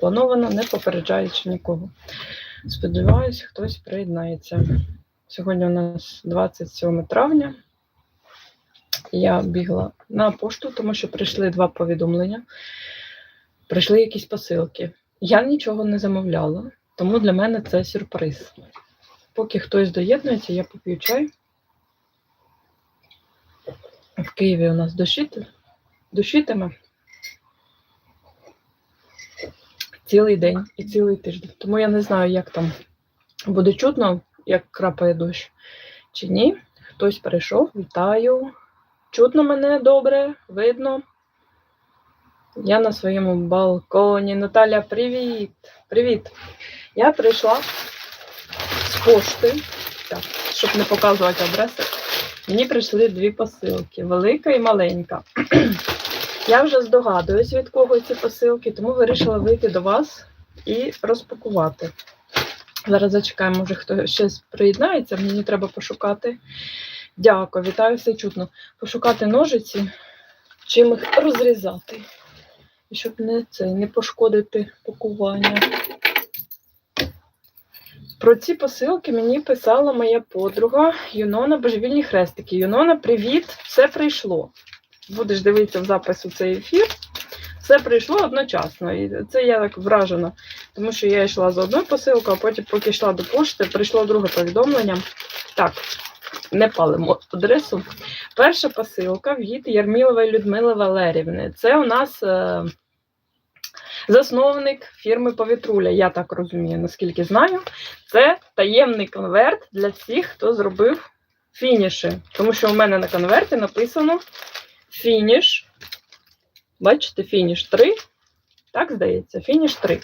Плановано, не попереджаючи нікого. Сподіваюсь, хтось приєднається. Сьогодні у нас 27 травня. Я бігла на пошту, тому що прийшли два повідомлення. Прийшли якісь посилки. Я нічого не замовляла, тому для мене це сюрприз. Поки хтось доєднується, я поп'ю чай. В Києві у нас дощити, дощитиме цілий день і цілий тиждень. Тому я не знаю, як там буде чутно, як крапає дощ чи ні. Хтось прийшов, вітаю. Чутно мене добре, видно. Я на своєму балконі. Наталя, привіт! Привіт! Я прийшла з пошти, так, щоб не показувати адреси. Мені прийшли дві посилки: велика і маленька. Я вже здогадуюсь, від кого ці посилки, тому вирішила вийти до вас і розпакувати. Зараз зачекаємо, може хто щось приєднається, мені треба пошукати. Дякую, вітаю, все чутно. Пошукати ножиці, чим їх розрізати. І щоб не це, не пошкодити пакування. Про ці посилки мені писала моя подруга Юнона Божевільні хрестики. Юнона, привіт! Все прийшло. Будеш дивитися в запису цей ефір. Все прийшло одночасно. І це я так вражена, тому що я йшла за одною посилкою, а потім, поки йшла до пошти, прийшло друге повідомлення. Так, не палимо адресу. Перша посилка від Ярмілової Людмили Валерівни. Це у нас е, засновник фірми Повітруля, я так розумію, наскільки знаю. Це таємний конверт для всіх, хто зробив фініші. Тому що у мене на конверті написано фініш. Бачите, фініш 3. Так, здається, фініш 3.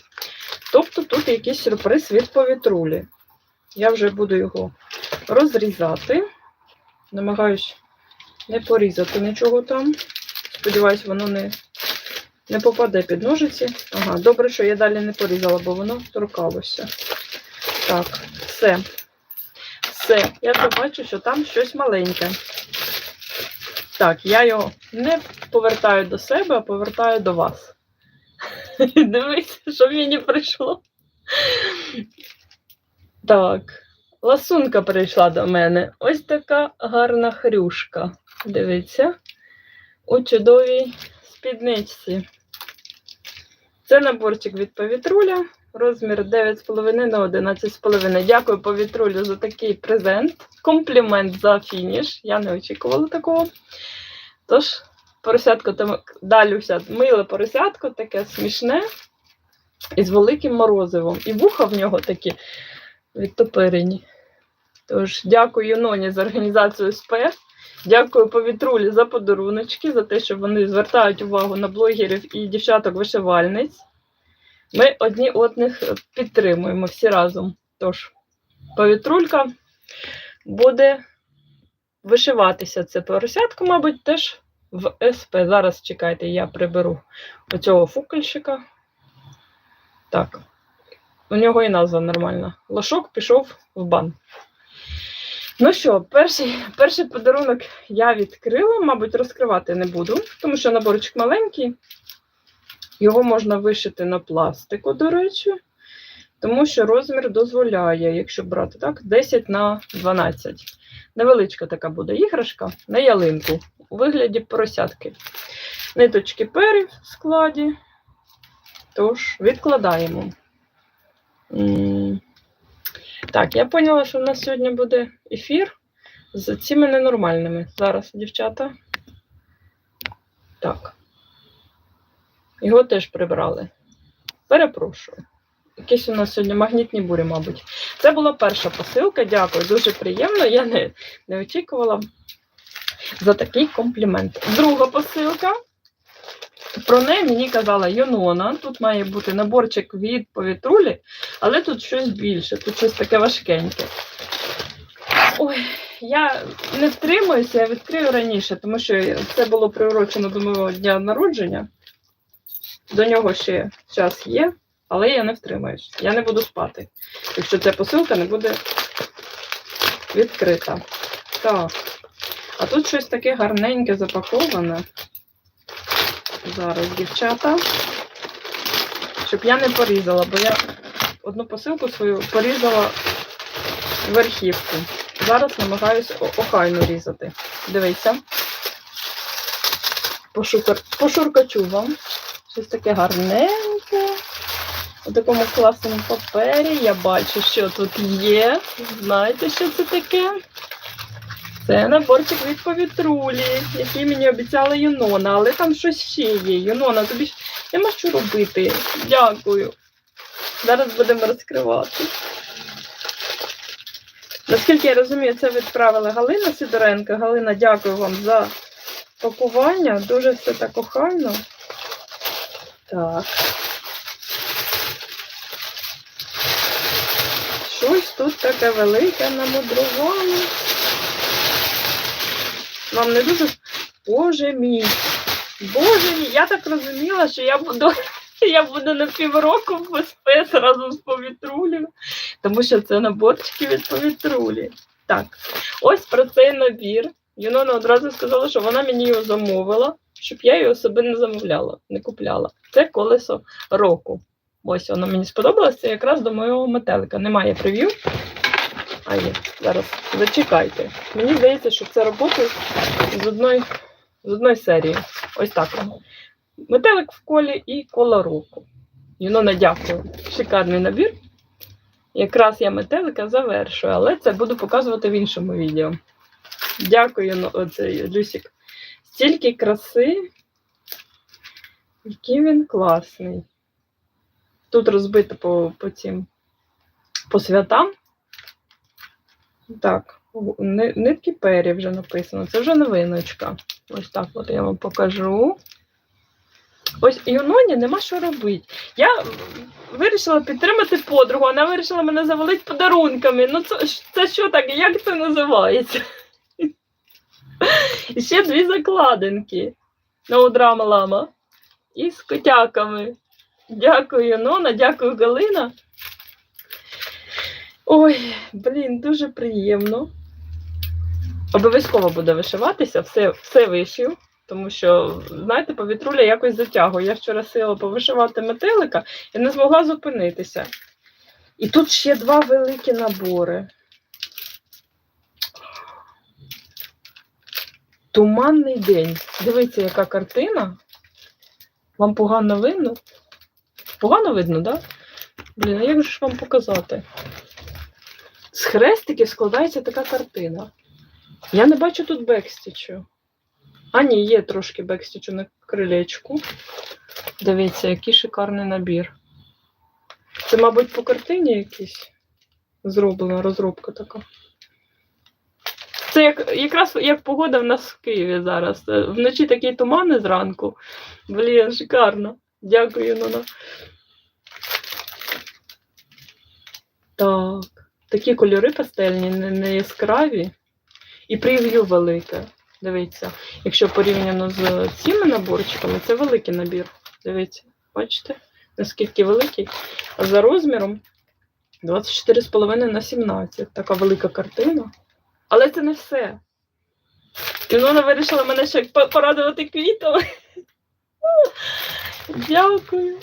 Тобто тут якийсь сюрприз від повітрулі. Я вже буду його розрізати. Намагаюсь не порізати нічого там. Сподіваюсь, воно не, не попаде під ножиці. Ага, добре, що я далі не порізала, бо воно торкалося. Так, все. Все. Я то бачу, що там щось маленьке. Так, я його не повертаю до себе, а повертаю до вас. Дивись, що мені прийшло. Так, ласунка прийшла до мене. Ось така гарна хрюшка. Дивіться, у чудовій спідничці. Це наборчик від повітруля, розмір 9,5 на 11,5. Дякую повітрулю за такий презент. Комплімент за фініш. Я не очікувала такого. Тож, поросятко там далюся, миле поросятко, таке смішне і з великим морозивом. І вуха в нього такі відтопирені. Тож, дякую Юноні за організацію СП. Дякую повітрулі за подаруночки, за те, що вони звертають увагу на блогерів і дівчаток-вишивальниць. Ми одні одних підтримуємо всі разом. Тож, повітрулька буде вишиватися це поросятко, мабуть, теж в СП. Зараз чекайте, я приберу оцього фукельщика. Так, у нього і назва нормальна. Лошок пішов в бан. Ну що, перший, перший подарунок я відкрила, мабуть, розкривати не буду, тому що наборчик маленький. Його можна вишити на пластику, до речі, тому що розмір дозволяє, якщо брати так, 10 на 12. Невеличка така буде іграшка на ялинку у вигляді поросятки. Ниточки пері в складі. Тож, відкладаємо. Так, я поняла, що в нас сьогодні буде ефір з цими ненормальними. Зараз, дівчата. Так. Його теж прибрали. Перепрошую. Якісь у нас сьогодні магнітні бурі, мабуть. Це була перша посилка. Дякую, дуже приємно. Я не, не очікувала за такий комплімент. Друга посилка. Про неї мені казала Йонона. Тут має бути наборчик від повітрулі, але тут щось більше, тут щось таке важкеньке. Ой, я не втримуюся, я відкрию раніше, тому що це було приурочено до мого дня народження. До нього ще час є, але я не втримаюсь. Я не буду спати, якщо ця посилка не буде відкрита. Так. А тут щось таке гарненьке запаковане. Зараз, дівчата. Щоб я не порізала, бо я одну посилку свою порізала верхівку. Зараз намагаюся охайно різати. Дивися. Пошукар... Пошуркачу вам. Щось таке гарненьке. У такому класному папері. Я бачу, що тут є. Знаєте, що це таке? Це наборчик від повітрулі, який мені обіцяла Юнона, але там щось ще є. Юнона, тобі ж нема що робити. Дякую. Зараз будемо розкривати. Наскільки я розумію, це відправила Галина Сидоренко. Галина, дякую вам за пакування. Дуже все так охайно. Так. Щось тут таке велике намудрувало. Вам не дуже. Боже мій. Боже мій, я так розуміла, що я буду, я буду на півроку в СПС разом з повітрулею, тому що це наборчики від повітрулі. Так, ось про цей набір. Юнона одразу сказала, що вона мені його замовила, щоб я його собі не замовляла, не купляла. Це колесо року. Ось воно мені сподобалося, це якраз до моєго метелика. Немає прев'ю. А є, зараз зачекайте. Мені здається, що це роботи з одної, з одної серії. Ось так. Метелик в колі і коло року. Юнона, дякую. Шикарний набір. Якраз я метелика завершую, але це буду показувати в іншому відео. Дякую, ну, оцей Люсік. Стільки краси. Який він класний. Тут розбито по, по цим по святам. Так, нитки пері вже написано. Це вже новиночка. Ось так от я вам покажу. Ось Юноні нема що робити. Я вирішила підтримати подругу, вона вирішила мене завалити подарунками. Ну це, це що таке? Як це називається? І ще дві закладинки на удрама лама. І з котяками. Дякую, Нона, дякую, Галина. Ой, блін, дуже приємно. Обов'язково буде вишиватися, все, все вишив, тому що, знаєте, повітруля якось затягує. Я вчора сила повишивати метелика і не змогла зупинитися. І тут ще два великі набори. Туманний день. Дивіться, яка картина. Вам погано видно? Погано видно, так? Да? Блін, а як же ж вам показати? З хрестиків складається така картина. Я не бачу тут бекстічу. А, ні, є трошки бекстічу на крилечку. Дивіться, який шикарний набір. Це, мабуть, по картині якийсь зроблена розробка така. Це як, якраз як погода в нас в Києві зараз. Е, Вночі такі тумани зранку. Блін, шикарно. Дякую, Нона. Так, такі кольори пастельні, не, не яскраві. І прев'ю велике. Дивіться, якщо порівняно з цими наборчиками, це великий набір. Дивіться, бачите, наскільки великий. А за розміром 24,5 на 17. Така велика картина. Але це не все. І вона вирішила мене ще порадувати квітами. Дякую.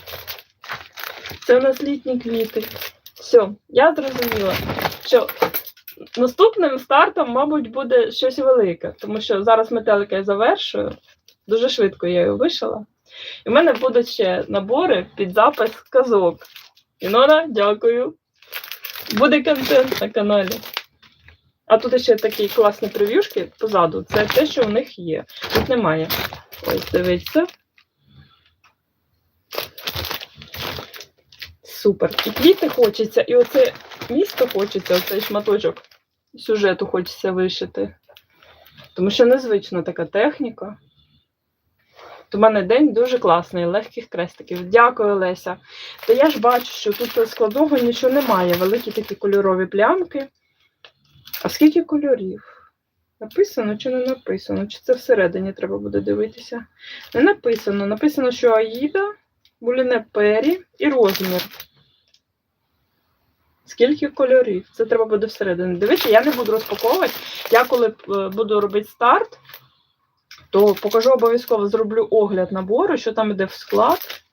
Це у нас літні квіти. Все, я зрозуміла, що наступним стартом, мабуть, буде щось велике, тому що зараз метелика я завершую. Дуже швидко я його вишила. І в мене будуть ще набори під запис казок. Інона, дякую. Буде контент на каналі. А тут ще такі класні прев'юшки позаду. Це те, що у них є. Тут немає. Ось, дивіться. Супер. І квіти хочеться, і оце місто хочеться, оцей шматочок сюжету хочеться вишити. Тому що незвична така техніка. У мене день дуже класний, легких крестиків. Дякую, Леся. Та я ж бачу, що тут складного нічого немає. Великі такі кольорові плямки. А скільки кольорів? Написано чи не написано? Чи це всередині треба буде дивитися? Не написано. Написано, що Аїда, Буліне Пері і розмір. Скільки кольорів? Це треба буде всередині. Дивіться, я не буду розпаковувати. Я коли е, буду робити старт, то покажу обов'язково зроблю огляд набору, що там іде в склад.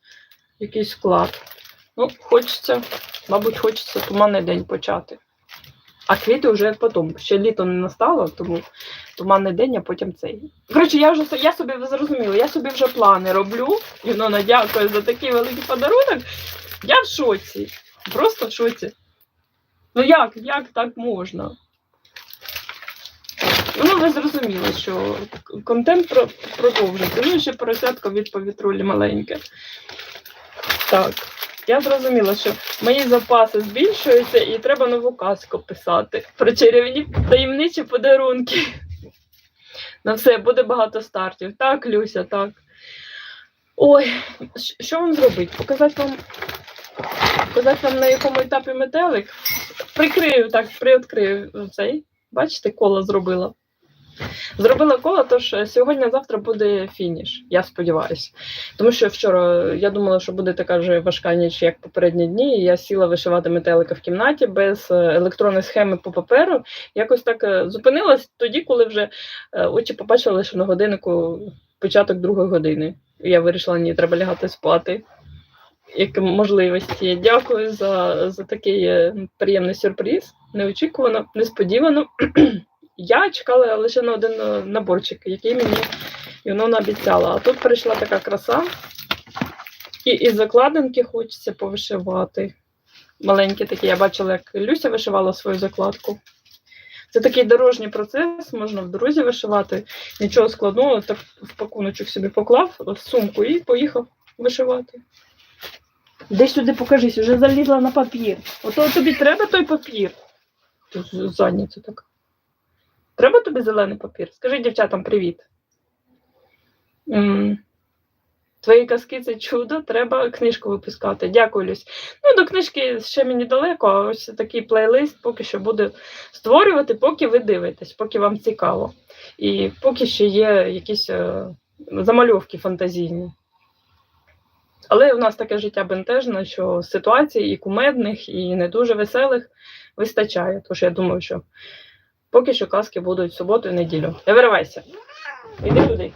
Який склад. Ну, хочеться, мабуть, хочеться туманний день почати. А квіти вже потім. Ще літо не настало, тому туманний день, а потім цей. Коротше, я вже я собі зрозуміла, я собі вже плани роблю. Юнона, дякую за такий великий подарунок. Я в шоці. Просто в шоці. Ну як, як так можна? Ну, ви зрозуміли, що контент про- продовжується. Ну, і ще поросятка від повітрулі маленьке. Так, я зрозуміла, що мої запаси збільшуються і треба нову казку писати про чарівні таємничі подарунки. На все, буде багато стартів. Так, Люся, так. Ой, що вам зробити? Показати вам, показати вам на якому етапі метелик? Прикрию, так, приоткрию цей. Бачите, коло зробила. Зробила коло, тож сьогодні-завтра буде фініш, я сподіваюся. Тому що вчора я думала, що буде така ж важка ніч, як попередні дні. і Я сіла вишивати метелика в кімнаті без е, електронної схеми по паперу. Якось так е, зупинилась тоді, коли вже е, очі побачили, що на годиннику початок другої години. І я вирішила, ні, треба лягати спати. Як можливості. Дякую за, за такий е, приємний сюрприз. Неочікувано, несподівано. Я чекала лише на один е, наборчик, який мені Юнона обіцяла. А тут прийшла така краса. І із закладинки хочеться повишивати. Маленькі такі, я бачила, як Люся вишивала свою закладку. Це такий дорожній процес, можна в дорозі вишивати. Нічого складного, так в пакуночок собі поклав в сумку і поїхав вишивати. Де сюди покажись, вже залізла на папір. Ото тобі треба той папір. Тут задниця така. Треба тобі зелений папір? Скажи дівчатам привіт. Твої казки це чудо, треба книжку випускати. Дякую, Люсь. Ну, до книжки ще мені далеко, а ось такий плейлист поки що буде створювати, поки ви дивитесь, поки вам цікаво. І поки ще є якісь е, замальовки фантазійні. Але у нас таке життя бентежне, що ситуацій і кумедних, і не дуже веселих вистачає. Тож я думаю, що поки що казки будуть в суботу і неділю. Не виривайся. Іди туди.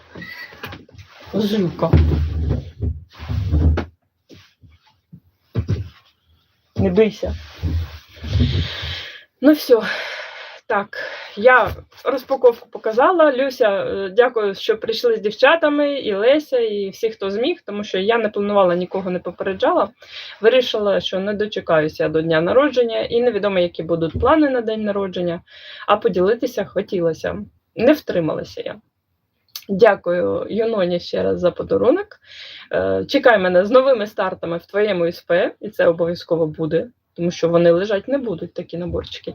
Злюка. Не бийся. Ну все. Так, я розпаковку показала. Люся, е, дякую, що прийшли з дівчатами, і Леся, і всі, хто зміг, тому що я не планувала нікого не попереджала. Вирішила, що не дочекаюся до дня народження, і невідомо, які будуть плани на день народження, а поділитися хотілося. Не втрималася я. Дякую Юноні ще раз за подарунок. Е, Чекай мене з новими стартами в твоєму СП, і це обов'язково буде, тому що вони лежать не будуть, такі наборчики.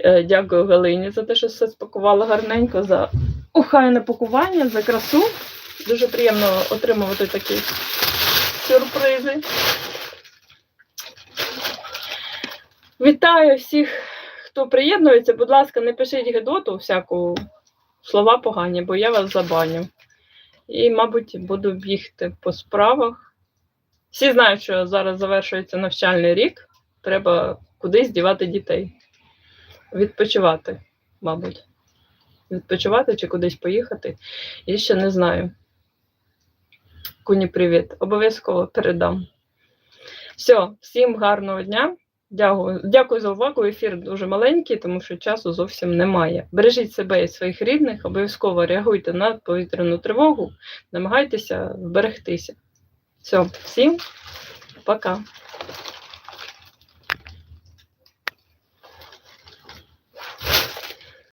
Е, Дякую Галині за те, що все спакувала гарненько, за охайне пакування, за красу. Дуже приємно отримувати такі сюрпризи. Вітаю всіх, хто приєднується. Будь ласка, не пишіть гедоту всяку слова погані, бо я вас забаню. І, мабуть, буду бігти по справах. Всі знають, що зараз завершується навчальний рік. Треба кудись дівати дітей. Відпочивати, мабуть. Відпочивати чи кудись поїхати. І ще не знаю. Куні, привіт. Обов'язково передам. Все, всім гарного дня. Дякую, дякую за увагу. Ефір дуже маленький, тому що часу зовсім немає. Бережіть себе і своїх рідних, обов'язково реагуйте на повітряну тривогу, намагайтеся вберегтися. Все, всім пока.